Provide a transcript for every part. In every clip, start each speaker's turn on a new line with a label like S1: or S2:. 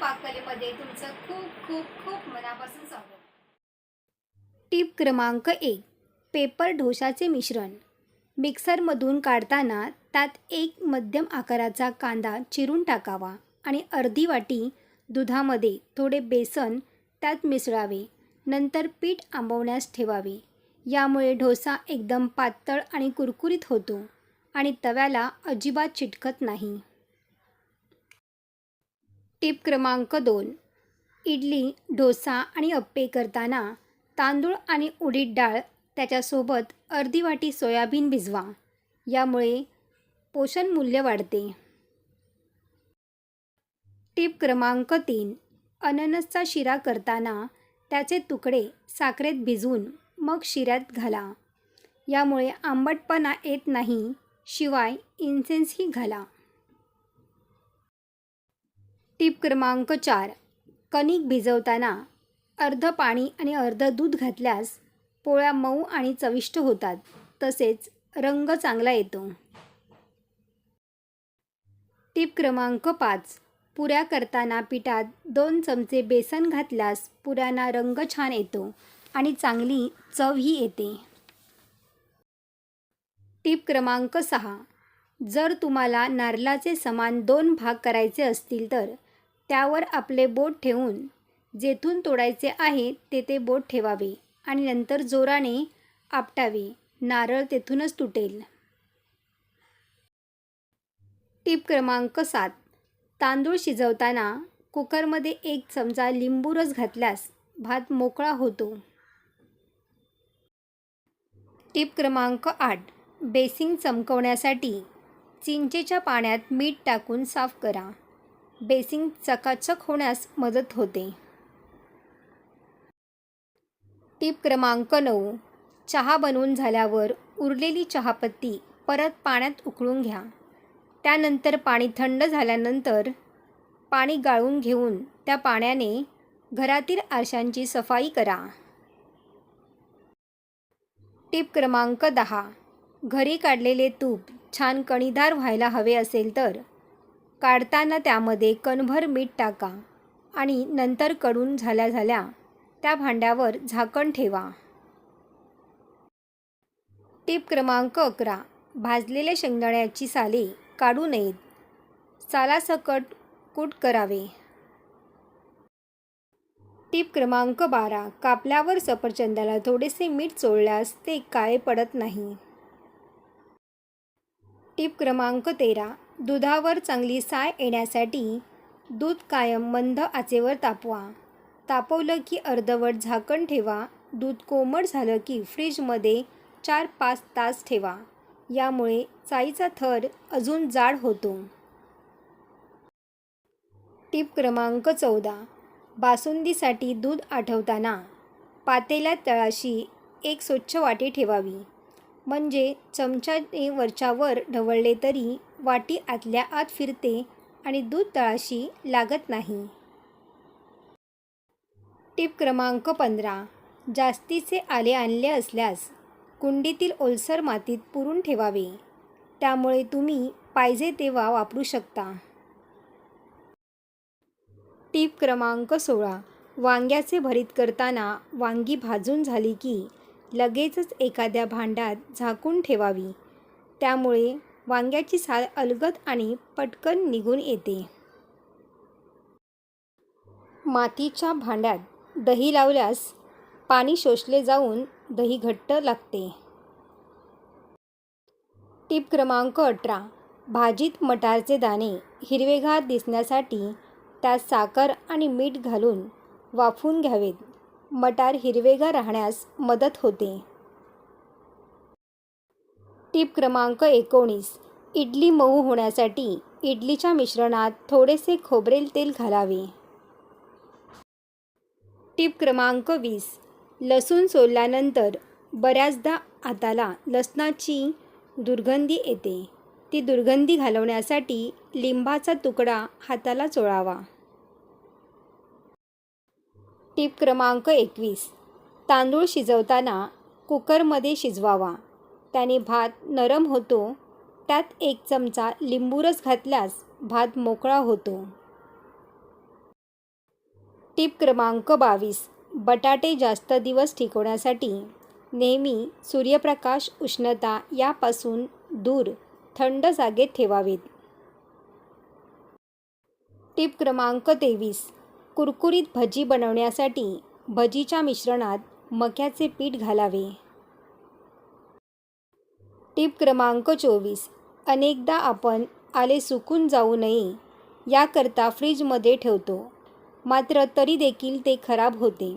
S1: पाककलेमध्ये तुमचं खूप खूप खूप मनापासून स्वागत. टीप क्रमांक एक पेपर ढोशाचे मिश्रण. मिक्सरमधून काढताना त्यात एक मध्यम आकाराचा कांदा चिरून टाकावा आणि अर्धी वाटी दुधामध्ये थोडे बेसन त्यात मिसळावे. नंतर पीठ आंबवण्यास ठेवावे. यामुळे डोसा एकदम पातळ आणि कुरकुरीत होतो आणि तव्याला अजिबात चिटकत नाही. टिप क्रमांक दोन. इडली डोसा आणि अप्पे करताना तांदूळ आणि उडीद डाळ त्याच्यासोबत अर्धी वाटी सोयाबीन भिजवा. यामुळे पोषण मूल्य वाढते. टिप क्रमांक तीन. अननसचा शिरा करताना त्याचे तुकडे साखरेत भिजवून मग शिऱ्यात घाला. यामुळे आंबटपणा येत नाही शिवाय इन्सेन्सही घाला. टीप क्रमांक चार. कणिक भिजवताना अर्ध पाणी आणि अर्ध दूध घातल्यास पोळ्या मऊ आणि चविष्ट होतात. तसेच रंग चांगला येतो. टीप क्रमांक पाच. पुऱ्या करताना पिठात दोन चमचे बेसन घातल्यास पुऱ्यांना रंग छान येतो आणि चांगली चवही येते. टीप क्रमांक सहा. जर तुम्हाला नारळाचे समान दोन भाग करायचे असतील तर त्यावर आपले बोट ठेवून जेथून तोडायचे आहे तेथे बोट ठेवावे आणि नंतर जोराने आपटावे. नारळ तेथूनच तुटेल. टिप क्रमांक सात. तांदूळ शिजवताना कुकरमध्ये एक चमचा लिंबू रस घातल्यास भात मोकळा होतो. टीप क्रमांक आठ. बेसिंग चमकवण्यासाठी चिंचेच्या पाण्यात मीठ टाकून साफ करा. बेसिंग चकाचक होण्यास मदत होते. टीप क्रमांक नऊ. चहा बनवून झाल्यावर उरलेली चहापत्ती परत पाण्यात उकळून घ्या. त्यानंतर पाणी थंड झाल्यानंतर पाणी गाळून घेऊन त्या पाण्याने घरातील आरशांची सफाई करा. टीप क्रमांक दहा. घरी काढलेले तूप छान कणीदार व्हायला हवे असेल तर काढताना त्यामध्ये कणभर मीठ टाका आणि नंतर कडून झाल्या झाल्या त्या भांड्यावर झाकण ठेवा. टीप क्रमांक अकरा. भाजलेल्या शेंगदाण्याची साले काढू नयेत. सालासकट कूट करावे. टीप क्रमांक बारा. कापल्यावर सफरचंदाला थोडेसे मीठ चोळल्यास ते काळे पडत नाही. टीप क्रमांक तेरा. दुधावर चांगली साय येण्यासाठी दूध कायम मंद आचेवर तापवा. तापवलं की अर्धवट झाकण ठेवा. दूध कोमट झालं की फ्रीजमध्ये चार पाच तास ठेवा. यामुळे चाईचा थर अजून जाड होतो. टीप क्रमांक चौदा. बासुंदीसाठी दूध आठवताना पातेल्या तळाशी एक स्वच्छ वाटी ठेवावी. म्हणजे चमच्याने वरच्यावर ढवळले तरी वाटी आतल्या आत फिरते आणि दूध तळाशी लागत नाही. टिप क्रमांक पंधरा. जास्तीचे आले आणले असल्यास कुंडीतील ओलसर मातीत पुरून ठेवावे. त्यामुळे तुम्ही पाहिजे तेव्हा वापरू शकता. टीप क्रमांक सोळा. वांग्याचे भरीत करताना वांगी भाजून झाली की लगेचच एखाद्या भांड्यात झाकून ठेवावी. त्यामुळे वांग्याची साल अलगद आणि पटकन निघून येते. मातीच्या भांड्यात दही लावल्यास पाणी शोषले जाऊन दही घट्ट लागते. टिप क्रमांक अठरा. भाजीत मटारचे दाणे हिरवेगार दिसण्यासाठी त्यात साखर आणि मीठ घालून वाफून घ्यावेत. मटार हिरवेगार राहण्यास मदत होते. टिप क्रमांक एकोणीस. इडली मऊ होण्यासाठी इडलीच्या मिश्रणात थोडेसे खोबरेल तेल घालावे. टीप क्रमांक वीस. लसूण सोलल्यानंतर बऱ्याचदा हाताला लसणाची दुर्गंधी येते. ती दुर्गंधी घालवण्यासाठी लिंबाचा तुकडा हाताला चोळावा. टीप क्रमांक एकवीस. तांदूळ शिजवताना कुकरमध्ये शिजवावा. त्याने भात नरम होतो त्यात एक चमचा लिंबूरस घातल्यास भात मोकळा होतो. टिप क्रमांक बावीस. बटाटे जास्त दिवस टिकवण्यासाठी नेहमी सूर्यप्रकाश उष्णता यापासून दूर थंड जागेत ठेवावेत. टिप क्रमांक तेवीस. कुरकुरीत भजी बनवण्यासाठी भजीच्या मिश्रणात मक्याचे पीठ घालावे. टिप क्रमांक चोवीस. अनेकदा आपण आले सुकून जाऊ नये याकरता फ्रीजमध्ये ठेवतो. मात्र तरी देखील ते खराब होते.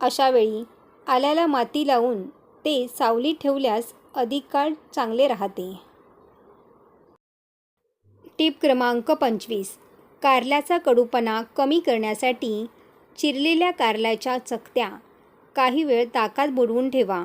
S1: अशावेळी आल्याला माती लावून ते सावलीत ठेवल्यास अधिक काळ चांगले राहते. टीप क्रमांक पंचवीस. कारल्याचा कडूपणा कमी करण्यासाठी चिरलेल्या कारल्याच्या चकत्या. काही वेळ ताकात बुडवून ठेवा.